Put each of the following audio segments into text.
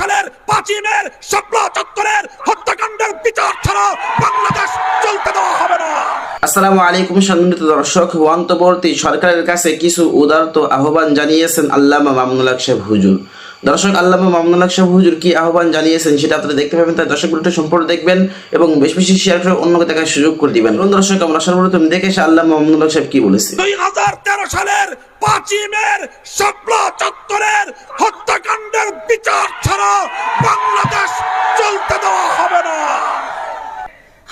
সালের পাঁচই মের স্বপ্ন চত্বরের হত্যাকাণ্ডের বিচার ছাড়া বাংলাদেশ চলতে দেওয়া হবে না। আসসালামু আলাইকুম সম্মানিত দর্শক অন্তর্বর্তী সরকারের কাছে কিছু উদারত আহ্বান জানিয়েছেন আল্লামা মামুনুল সাহেব হুজুর। দর্শক আল্লামা মামুনুল সাহেব হুজুর কি আহ্বান জানিয়েছেন সেটা আপনারা দেখতে পাবেন, তাই দর্শক ভিডিওটি সম্পূর্ণ দেখবেন এবং বেশ বেশি শেয়ার করে অন্যকে দেখার সুযোগ করে দিবেন। এবং দর্শক, আমরা সর্বপ্রথম দেখে এসে আল্লামা মামুনুল সাহেব কি বলেছে। দুই হাজার তেরো সালের পাঁচই মের শাপলা চত্বরের হত্যাকাণ্ডের বিচার ছাড়া বাংলাদেশ চলতে দেওয়া হবে না।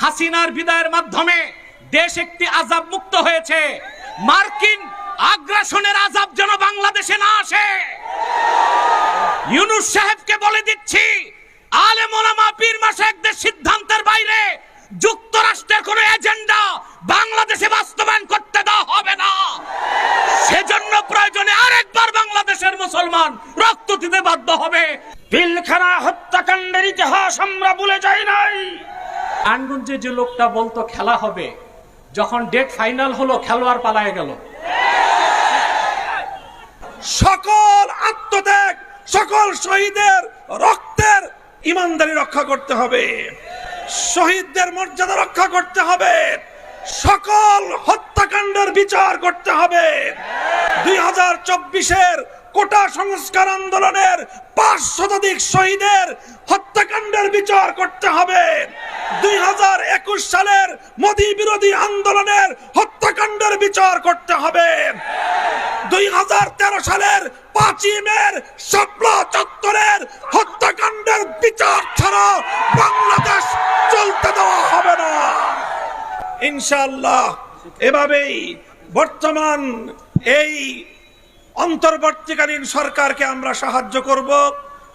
হাসিনার বিদায়ের মাধ্যমে দেশ একটি আজাব মুক্ত হয়েছে। মার্কিন আগ্রাসনের আজাব যেন বাংলাদেশে না আসে। ইউনুস সাহেবকে বলে দিচ্ছি আলে মোলামা পীর মাসায়েকদের সিদ্ধান্তের বাইরে যুক্তরাষ্ট্রের কোনো এজেন্ডা বাংলাদেশে বাস্তবায়ন করতে দেওয়া হবে না। সেজন্য প্রয়োজনে আরেকবার বাংলাদেশের মুসলমান রক্ত দিতে বাধ্য হবে। পিলখানা হত্যাকাণ্ডের ইতিহাস আমরা ভুলে যাই নাই। আনগঞ্জে যে লোকটা বলতো খেলা হবে, যখন ডেট ফাইনাল হলো, খেলোয়াড় পালায় গেল। সকল আত্মত্যাগ, সকল শহীদের রক্তের ইমানদারি রক্ষা করতে হবে। শহীদদের মর্যাদা রক্ষা করতে হবে। সকল হত্যাকাণ্ডের বিচার করতে হবে। দুই হাজার চব্বিশের কোটা সংস্কার আন্দোলনের পাঁচ শতাধিক শহীদের হত্যাকাণ্ডের বিচার করতে হবে। দুই হাজার একুশ সালের মোদী বিরোধী আন্দোলনের হত্যাকাণ্ডের বিচার করতে হবে। দুই হাজার তেরো সালের পাঁচই মের শাপলা চত্বরের হত্যাকাণ্ডের বিচার ছাড়া বাংলাদেশ চলতে দেওয়া হবে না। ইনশাল্লাহ এভাবেই বর্তমান এই অন্তর্বর্তীকালীন সরকারকে আমরা সাহায্য করব,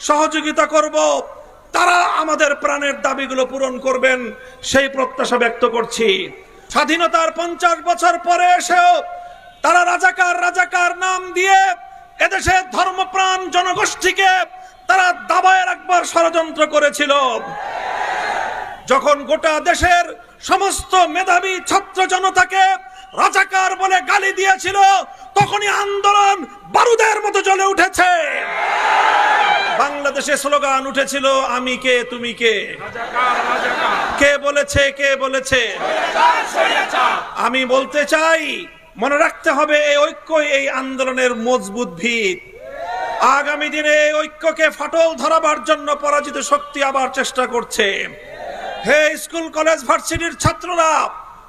সহযোগিতা করব। তারা আমাদের প্রাণের দাবিগুলো পূরণ করবেন, সেই প্রত্যাশা ব্যক্ত করছি। স্বাধীনতার পঞ্চাশ বছর পরে এসেও তারা রাজাকার রাজাকার নাম দিয়ে এদেশের ধর্মপ্রাণ জনগোষ্ঠীকে তারা দাবায় রাখবার ষড়যন্ত্র করেছিল। যখন গোটা দেশের সমস্ত মেধাবী ছাত্র জনতাকে রাজাকার বলে গালি দিয়েছিল তখনই আন্দোলন বারুদের মতো জ্বলে উঠেছে। বাংলাদেশে স্লোগান উঠেছিল আমি কে তুমি কে? কে বলেছে কে বলেছে? আমি বলতে চাই মনে রাখতে হবে এই ঐক্যই এই আন্দোলনের মজবুত ভিত। আগামী দিনে এই ঐক্যকে ফাটল ধরাবার জন্য পরাজিত শক্তি আবার চেষ্টা করছে। হে স্কুল কলেজ ভার্সিটির ছাত্ররা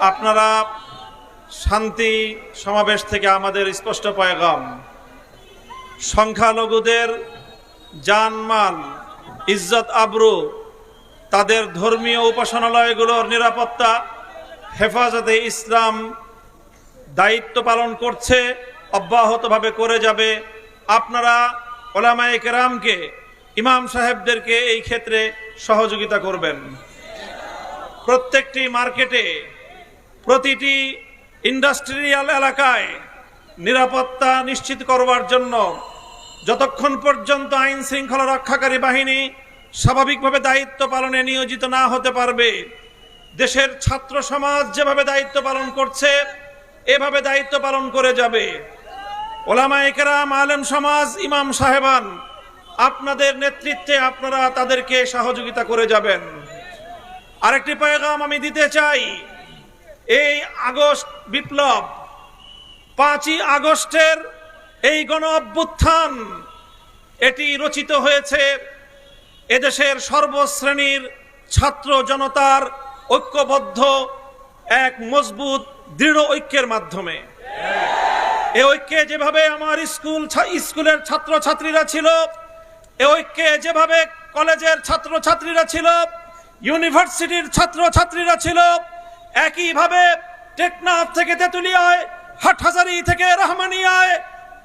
আপনারা শান্তি সমাবেশ থেকে আমাদের স্পষ্ট পয়গাম। সংখ্যালঘুদের জানমাল, ইজ্জত, আবরু, তাদের ধর্মীয় উপাসনালয়গুলোর নিরাপত্তা, হেফাজতে ইসলাম দায়িত্ব পালন করছে, অব্যাহতভাবে করে যাবে। আপনারা ওলামায়ে কেরামকে, ইমাম সাহেবদেরকে এই ক্ষেত্রে সহযোগিতা করবেন। প্রত্যেকটি মার্কেটে প্রতিটি ইন্ডাস্ট্রিয়াল এলাকায় নিরাপত্তা নিশ্চিত করবার জন্য যতক্ষণ পর্যন্ত আইন শৃঙ্খলা রক্ষাকারী বাহিনী স্বাভাবিকভাবে দায়িত্ব পালনে নিয়োজিত না হতে পারবে, দেশের ছাত্র সমাজ যেভাবে দায়িত্ব পালন করছে, এভাবে দায়িত্ব পালন করে যাবে। ওলামা একরাম, আলেম সমাজ, ইমাম সাহেবান, আপনাদের নেতৃত্বে আপনারা তাদেরকে সহযোগিতা করে যাবেন। আরেকটি পয়গাম আমি দিতে চাই এই আগস্ট বিপ্লব, পাঁচই আগস্টের এই গণ অভ্যুত্থান, এটি রচিত হয়েছে এদেশের সর্বশ্রেণীর ছাত্র জনতার ঐক্যবদ্ধ এক মজবুত, দৃঢ় ঐক্যের মাধ্যমে। এ ঐক্যে যেভাবে আমার স্কুল স্কুলের ছাত্র ছাত্রীরা ছিল, এ ঐক্যে যেভাবে কলেজের ছাত্র ছাত্রীরা ছিল, ইউনিভার্সিটির ছাত্র ছাত্রীরা ছিল একইভাবে টেকনাফ থেকে তেতুলিয়ায়, হাটহাজারি থেকে রহমানিয়ায়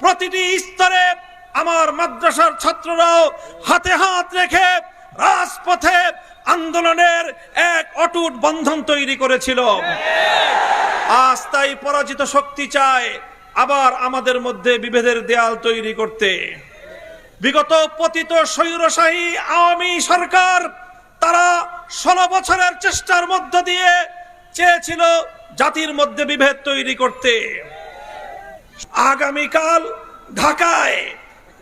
প্রতিটি স্তরে আমার মাদ্রাসার ছাত্ররাও হাতে হাত রেখে রাজপথে আন্দোলনের এক অটুট বন্ধন তৈরি করেছিল। আজ তাই পরাজিত শক্তি চায় আবার আমাদের মধ্যে বিভেদের দেয়াল তৈরি করতে। বিগত পতিত স্বৈরশাহী আওয়ামী সরকার তারা ষোলো বছরের চেষ্টার মধ্য দিয়ে চেয়েছিল জাতির মধ্যে বিভেদ তৈরি করতে। আগামীকাল ঢাকায়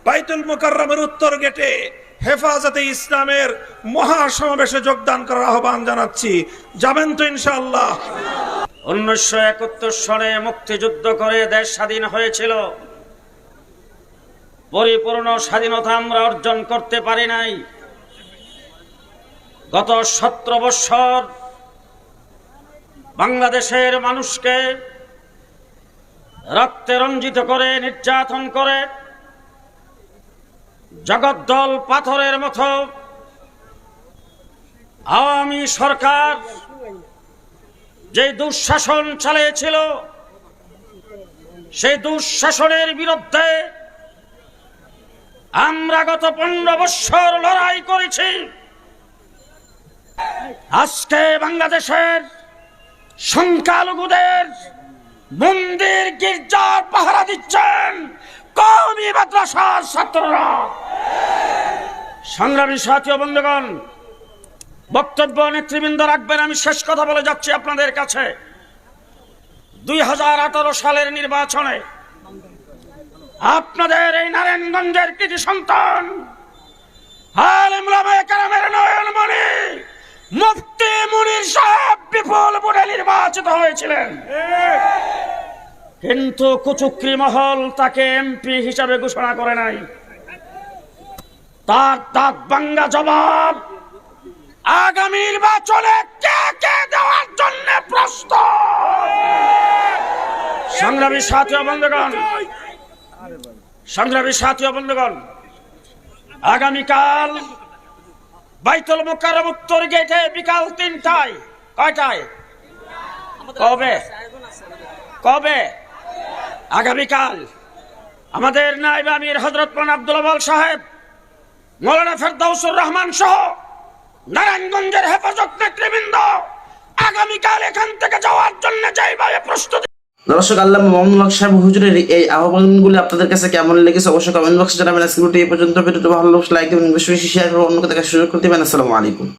বাইতুল মোকাররমের উত্তর গেটে হেফাজতে ইসলামের মহাসমাবেশে যোগদান করার আহ্বান জানাচ্ছি। যাবেন তো ইনশাআল্লাহ। উনিশশো একাত্তর সনে মুক্তিযুদ্ধ করে দেশ স্বাধীন হয়েছিল। পরিপূর্ণ স্বাধীনতা আমরা অর্জন করতে পারি নাই। গত সতেরো বৎসর বাংলাদেশের মানুষকে রক্তে রঞ্জিত করে, নির্যাতন করে, জগদ্দল পাথরের মতো আওয়ামী সরকার যে দুঃশাসন চালিয়েছিল, সেই দুঃশাসনের বিরুদ্ধে আমরা গত পনেরো বৎসর লড়াই করেছি। আজকে বাংলাদেশের সংখ্যালঘুদের মন্দির গির্জার পাহারা দিচ্ছেন কওমি মাদ্রাসার ছাত্ররা। সংগ্রামী সাথী বন্ধুগণ, বক্তব্য নেতৃবৃন্দ রাখবেন, আমি শেষ কথা বলে যাচ্ছি আপনাদের কাছে। দুই হাজার আঠারো সালের নির্বাচনে আপনাদের এই নারায়ণগঞ্জের কৃতি সন্তান, আলেম মুফতি মুনির সাহেব বিপুল ভোটে নির্বাচিত হয়েছিলেন। কিন্তু কুচুক্রি মহল তাকে এমপি হিসাবে ঘোষণা করে নাই। তার দাঁত বাঙ্গা জবাব, আগামী নির্বাচনে কে কে দেওয়ার জন্য সংগ্রামী সাথী বন্ধুগণ, সংগ্রামী সাথী বন্ধুগণ, আগামীকাল বাইতুল মোকাররম উত্তর গেটে বিকাল তিনটায় কয়টায়? কবে? কবে? আগামীকাল। আমাদের নাইব আমির হজরত মান আব্দুল আবাল সাহেব মৌলানা ফেরদাউসুর রহমান সহ নারায়ণগঞ্জের হেফাজত নেতৃবৃন্দ আগামীকাল এখান থেকে যাওয়ার জন্য যেভাবে প্রস্তুতি দর্শক আল্লাহ মোহাম্মদ সাহেব হুজুরের এই আহ্বানগুলি আপনাদের কাছে কেমন লেগেছে অবশ্যই কমেন্ট বক্সে জানাবেন। আজকে ভিডিও এই পর্যন্ত। ভিডিওটি ভালো লাগলে লাইক দেবেন বেশি বেশি শেয়ার করে অন্যকে দেখার সুযোগ করে দেবেন। আসসালামু আলাইকুম।